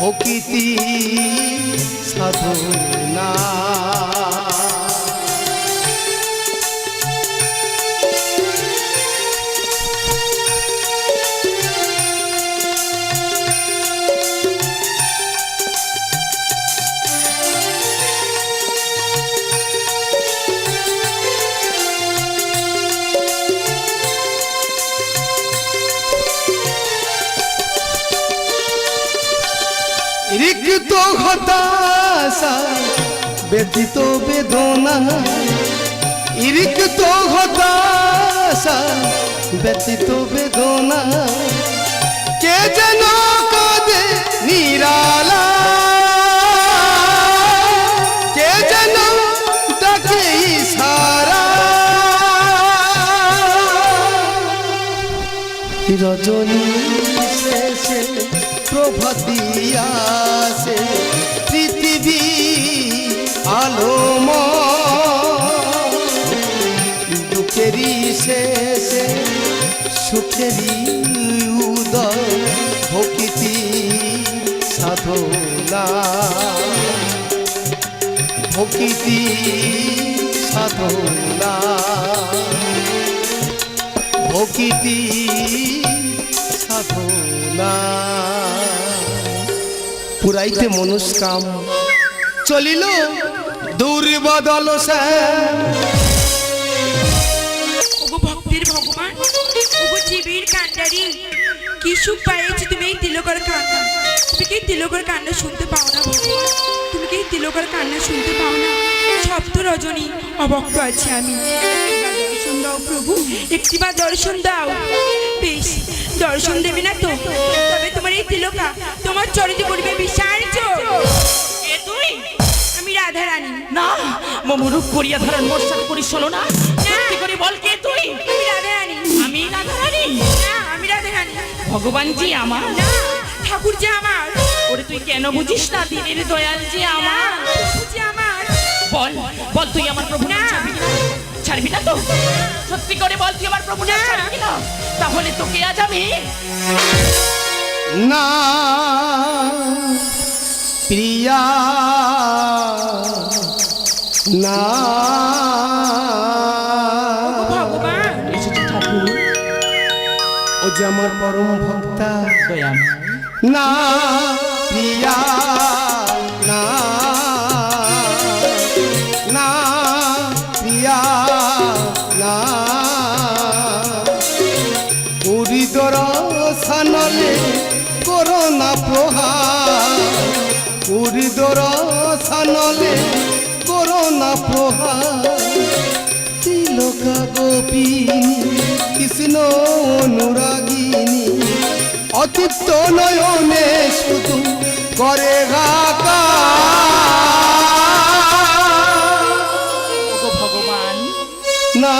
প্রকৃতি সাধনা। রিক্ত হতাশা ব্যতীত বেদনা। রিক্ত হতাশা ব্যতীত বেদনা। কে যেন কাঁদে নিরালা। কে যেন ডাকে ইশারা। রজনী শেষে আসে পৃথিবী আলোম দুঃখেরই শেষে সুখেরই উদয় প্রকৃতি সাধনা। প্রকৃতি সাধনা। প্রকৃতি সাধনা। পুরাইতে মনুষ্কাম চলিল দুর্বদল ভক্তির ভগবান তুমি তিলকর কান্না? তুমি কান্না শুনতে পাও না ভগবান তুমি কি কান্না শুনতে পাও না? রজনী, অবক্ত আছি আমি। দর্শন দাও প্রভু একটিবার দর্শন দাও। বেশ দর্শন দেবে না তো। তবে তোমার এই তিলকা তোমার চরিত্র করবে বিসার্য এ তুই? আমি রাধা রানী না মমরূপ করিয়া ধারণ মোর্চার করি শোনো না। সত্যি করে বল কে তুই? আমি রাধা রানী আমি রাধারানী? না আমি রাধা রানী ভগবান জি আমার। না ঠাকুর যে আমার। ওরে তুই কেন বুঝিস না দিনের দয়াল যে আমার? যে আমার। বল বল তুই আমার প্রভু না। ছাড়বি না তো? সত্যি করে বল তুই আমার প্রভু না। ছাড়বি না তাহলে তোকে আজ আমি না। প্রিয়া। না। ভগবান। এসেছি ঠাকুর। ও যে আমার পরম ভক্তা। না প্রিয়া। উরিদর সানলে করোনা প্রহার। উরিদর সানলে করোনা প্রহার। তিলকা গোপিনী কৃষ্ণ অনুরাগিনী অতিপ্ত নয়নে শুধু করে গাকা ভগবান। না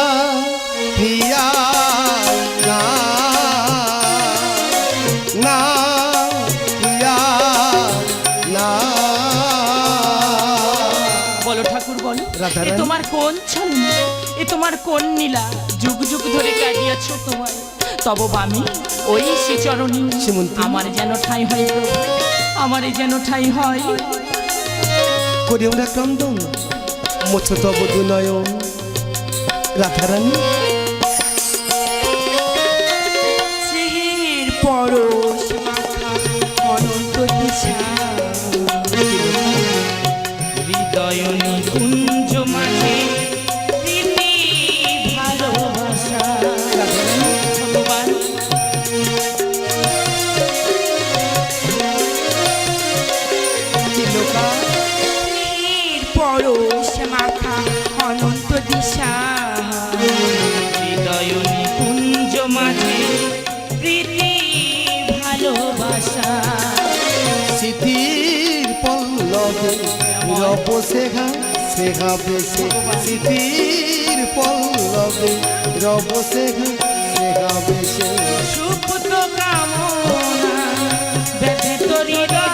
রাধারানী। তোমার কোন ছলনা এ তোমার কোন নীলা? যুগ যুগ ধরে কাটিয়াছ তোমার তব বামি ওই সে চরণী। আমার যেন ঠাই হয় প্রভু আমার যেন ঠাই হয়। করি আমরা ক্রন্দন মোছ তব দুনয়ন রাধারানী। স্নেহের পরশ অনন্ত রব সেঘা সেঘা বেশে স্মৃতির পল্লবে। রব সেঘা সেঘা বেশে। সুপ্ত কামনা ব্যথিত হৃদয়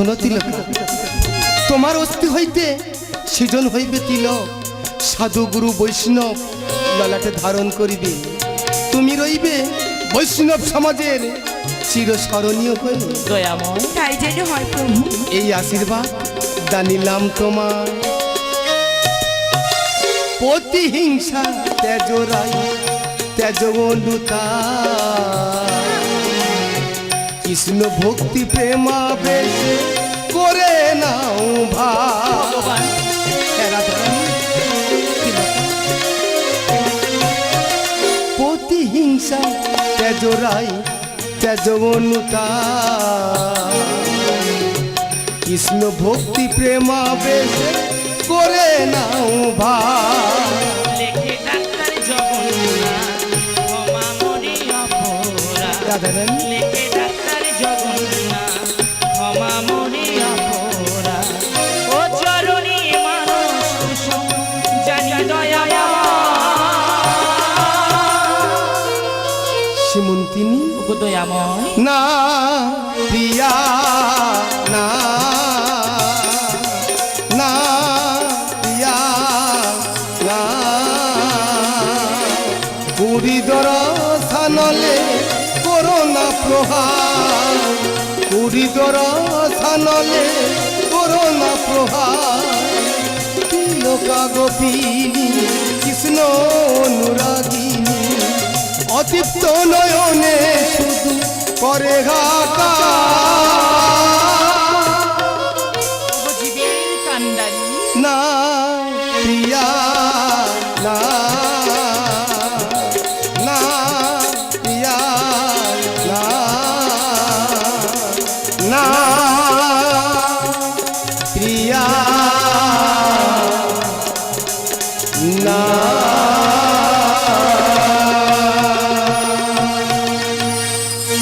শোনো তিলক। তোমার অস্থি হইতে সৃজন হইবে তিলক। সাধু গুরু বৈষ্ণব ললাটে ধারণ করিবে। তুমি রইবে বৈষ্ণব সমাজের চিরস্মরণীয় হয়ে। দয়াময়। তাই যেন হয় প্রভু। এই আশীর্বাদ দানিলাম তোমার প্রতিহিংসা তেজরাই তেজ অনুতা কৃষ্ণ ভক্তি প্রেমা বেশ করে নাও ভাই। ভগবান প্রতিহিংসা তেজরাই তেজ অনুতা। কৃষ্ণ ভক্তি প্রেমা বেশ করে নাও ভাই। রাধারানী দয়াময় না, প্রিয়া, না। না, প্রিয়া, না। পুরী দরসানলে করোনা প্রহার। পুরী করোনা প্রহার। তিলকা গোপিনী কৃষ্ণ অনুরাগিনী অতৃপ্ত নয়নে করে গা